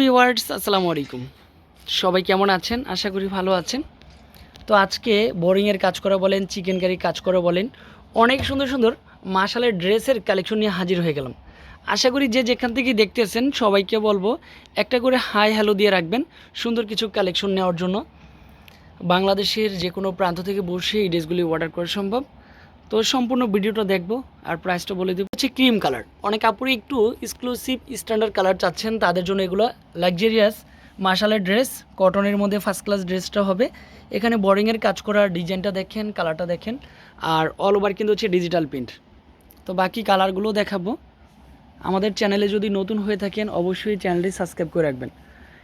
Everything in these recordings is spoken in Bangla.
ভিওয়ার্স আসসালামু আলাইকুম। সবাই কেমন আছেন? আশা করি ভালো আছেন। তো আজকে বোরিংয়ের কাজ করা বলেন, চিকেন কারি কাজ করা বলেন, অনেক সুন্দর সুন্দর মাশালের ড্রেসের কালেকশন নিয়ে হাজির হয়ে গেলাম। আশা করি যে যেখান থেকে দেখতেছেন, সবাইকে বলব, একটা করে হাই হ্যালো দিয়ে রাখবেন, সুন্দর কিছু কালেকশন নেওয়ার জন্য। বাংলাদেশের যে কোনো প্রান্ত থেকে বসে এই ড্রেসগুলি অর্ডার করা সম্ভব। তো সম্পূর্ণ ভিডিওটা দেখব আর প্রাইসটা বলে দেবো। হচ্ছে ক্রিম কালার অনেক আপুরি একটু এক্সক্লুসিভ স্ট্যান্ডার্ড কালার চাচ্ছেন, তাদের জন্য এগুলো লাক্সারিয়াস মার্শালের ড্রেস কটনের মধ্যে ফার্স্ট ক্লাস ড্রেসটা হবে। এখানে বোরিংয়ের কাজ করার ডিজাইনটা দেখেন কালারটা দেখেন। আর অল ওভার কিন্তু হচ্ছে ডিজিটাল প্রিন্ট তো বাকি কালারগুলো দেখাবো। আমাদের চ্যানেলে যদি নতুন হয়ে থাকেন, অবশ্যই চ্যানেলটি সাবস্ক্রাইব করে রাখবেন।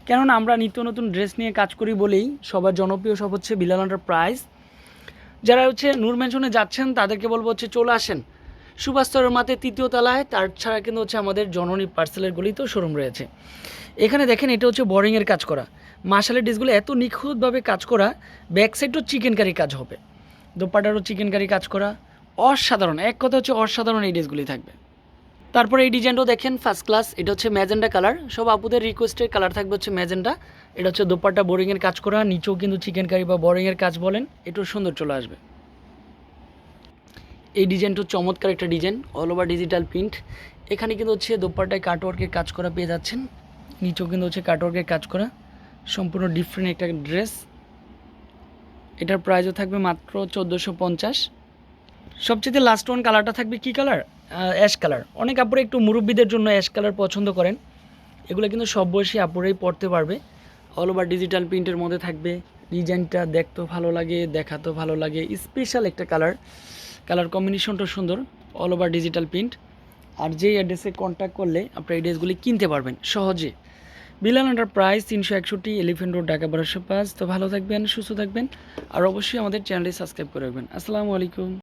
কেননা আমরা নিত্য নতুন ড্রেস নিয়ে কাজ করি বলেই সবার জনপ্রিয় সব হচ্ছে বিলালান্ডার প্রাইস যারা হচ্ছে নূর ম্যানশনে যাচ্ছেন, তাদেরকে বলব হচ্ছে চলে আসেন। সুভাষতরের মাতে তৃতীয় তলায়, তার ছাড়া কিন্তু হচ্ছে আমাদের জননী পার্সেলের গলিতেও শোরুম রয়েছে। এখানে দেখেন, এটা হচ্ছে বোরিংয়ের কাজ করা। মাসালের ডিসগুলো এত নিখুঁতভাবে কাজ করা, ব্যাক সাইডও চিকেন কারি কাজ হবে। দোপাটারও চিকেন কারি কাজ করা। অসাধারণ। এক কথা হচ্ছে অসাধারণ এই ড্রেসগুলি থাকবে। তারপরে এই ডিজাইনটাও দেখেন ফার্স্ট ক্লাস এটা হচ্ছে ম্যাজেন্ডা কালার সব আপুদের রিকোয়েস্টের কালার থাকবে হচ্ছে ম্যাজেন্ডা এটা হচ্ছে দোপাট্টা বোরিংয়ের কাজ করা, নিচেও কিন্তু চিকেন কারি বা বোরিংয়ের কাজ বলেন, এটাও সুন্দর চলে আসবে। এই ডিজাইনটা চমৎকার একটা design all over digital print এখানে কিন্তু হচ্ছে দোপাট্টায় কাটওয়ার্কের কাজ করা পেয়ে যাচ্ছেন। নিচেও কিন্তু হচ্ছে কাটওয়ার্কের কাজ করা, সম্পূর্ণ ডিফারেন্ট একটা ড্রেস এটার প্রাইসও থাকবে মাত্র চোদ্দোশো পঞ্চাশ। সবচেয়ে লাস্ট ওয়ান কালারটা থাকবে কি কালার অ্যাশ কালার অনেক আপুরে একটু মুরব্বীদের জন্য অ্যাশ কালার পছন্দ করেন। এগুলো কিন্তু সব বয়সী আপুরেই পড়তে পারবে। অল ওভার ডিজিটাল প্রিন্টের মধ্যে থাকবে। ডিজাইনটা দেখতেও ভালো লাগে, দেখাতেও ভালো লাগে। স্পেশাল একটা কালার কালার কম্বিনেশনটা সুন্দর। অল ওভার ডিজিটাল প্রিন্ট আর যেই অ্যাড্রেসে কন্ট্যাক্ট করলে আপনার এই ড্রেসগুলি কিনতে পারবেন সহজে। বিলাল আন্ডার প্রাইস তিনশো একষট্টি এলিফেন্ট রোড ঢাকা বারোশো পাঁচ তো ভালো থাকবেন, সুস্থ থাকবেন। আর অবশ্যই আমাদের চ্যানেলটি সাবস্ক্রাইব করে রাখবেন। আসসালামু আলাইকুম।